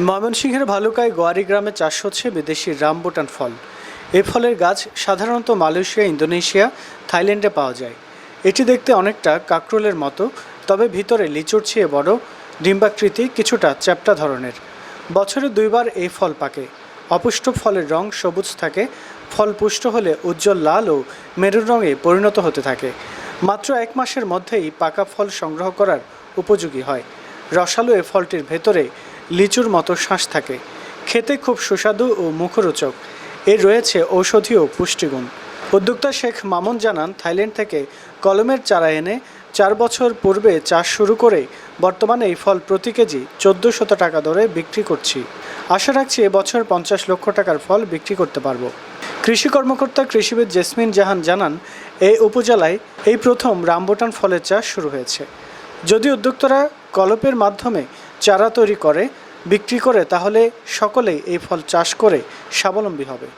ময়মনসিংহের ভালুকায় গোয়ারি গ্রামে চাষ হচ্ছে বিদেশি রামবুটান ফল। এ ফলের গাছ সাধারণত মালয়েশিয়া, ইন্দোনেশিয়া, থাইল্যান্ডে পাওয়া যায়। এটি দেখতে অনেকটা কাকরোলের মতো, তবে ভিতরে লিচুর চেয়ে বড়, ডিম্বাকৃতি কিছুটা চ্যাপ্টা ধরনের। বছরে দুইবার এই ফল পাকে। অপুষ্ট ফলের রং সবুজ থাকে, ফল পুষ্ট হলে উজ্জ্বল লাল ও মেরুন রঙে পরিণত হতে থাকে। মাত্র এক মাসের মধ্যেই পাকা ফল সংগ্রহ করার উপযোগী হয়। রসালো এ ফলটির ভেতরে লিচুর মতো শ্বাস থাকে। খেতে খুব সুস্বাদু ও মুখরোচক। এর রয়েছে ঔষধীয় পুষ্টিগুণ। উদ্যোক্তা শেখ মামুন জানান, থাইল্যান্ড থেকে কলমের চারা এনে চার বছর পূর্বে চাষ শুরু করে বর্তমানে এই ফল প্রতি কেজি চোদ্দ শত টাকা দরে বিক্রি করছি। আশা রাখছি এবছর পঞ্চাশ লক্ষ টাকার ফল বিক্রি করতে পারব। কৃষি কর্মকর্তা কৃষিবিদ জেসমিন জাহান জানান এই উপজেলায় এই প্রথম রামবুটান ফলের চাষ শুরু হয়েছে। যদি উদ্যোক্তারা কলপের মাধ্যমে চারা তৈরি করে বিক্রি করে তাহলে সকলেই এই ফল চাষ করে স্বাবলম্বী হবে।